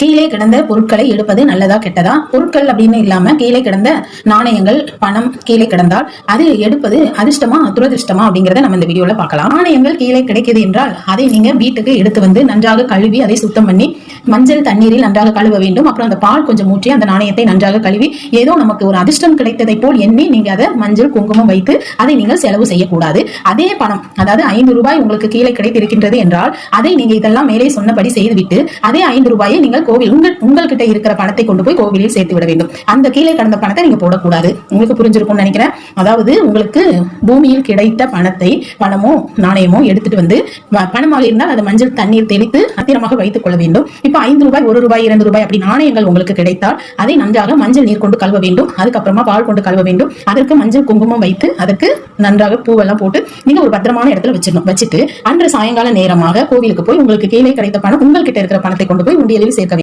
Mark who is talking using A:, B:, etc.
A: கீழே கிடந்த பொருட்களை எடுப்பது நல்லதா கெட்டதா? பொருட்கள் அப்படின்னு இல்லாம கீழே கிடந்த நாணயங்கள் பணம் கீழே கிடந்தால் அது எடுப்பது அதிர்ஷ்டமா துரதிருஷ்டமா அப்படிங்கறத நம்ம இந்த வீடியோல பார்க்கலாம். நாணயங்கள் கீழே கிடைக்குது என்றால் அதை நீங்க வீட்டுக்கு எடுத்து வந்து நன்றாக கழுவி அதை சுத்தம் பண்ணி மஞ்சள் தண்ணீரில் நன்றாக கழுவ வேண்டும். அப்புறம் அந்த பால் கொஞ்சம் ஊற்றி அந்த நாணயத்தை நன்றாக கழுவி ஏதோ நமக்கு ஒரு அதிர்ஷ்டம் கிடைத்ததை போல் எண்ணி நீங்க அதை மஞ்சள் குங்குமம் வைத்து அதை நீங்கள் செலவு செய்யக்கூடாது. அதே பணம் அதாவது ஐந்து ரூபாய் உங்களுக்கு கீழே கிடைத்திருக்கின்றது என்றால் அதை நீங்க இதெல்லாம் மேலே சொன்னபடி செய்துவிட்டு அதே ஐந்து ரூபாயை நீங்கள் கோவில் உங்கள் உங்கள்கிட்ட இருக்கிற பணத்தை கொண்டு போய் கோவிலில் சேர்த்து விட வேண்டும். அந்த கீழே கடந்த பணத்தை நீங்க போடக்கூடாது. உங்களுக்கு புரிஞ்சிருக்கும்னு நினைக்கிறேன். அதாவது உங்களுக்கு பூமியில் கிடைத்த பணத்தை பணமோ நாணயமோ எடுத்துட்டு வந்து பணமாக இருந்தால் அதை மஞ்சள் தண்ணீர் தெளித்து அத்திரமாக வைத்துக் கொள்ள வேண்டும். இப்போ ஐந்து ரூபாய் ஒரு ரூபாய் இரண்டு ரூபாய் அப்படி நாணயங்கள் உங்களுக்கு கிடைத்தால் அதை நன்றாக மஞ்சள் நீர் கொண்டு கழுவ வேண்டும். அதுக்கப்புறமா பால் கொண்டு கழுவ வேண்டும். அதற்கு மஞ்சள் குங்குமம் வைத்து அதற்கு நன்றாக பூவெல்லாம் போட்டு நீங்க ஒரு பத்திரமான இடத்துல வச்சிடணும். வச்சுட்டு அன்று சாயங்கால நேரமாக கோவிலுக்கு போய் உங்களுக்கு கீழே கிடைத்த பணம் உங்கள்கிட்ட இருக்கிற பணத்தை கொண்டு போய் உண்டியலில் சேர்க்க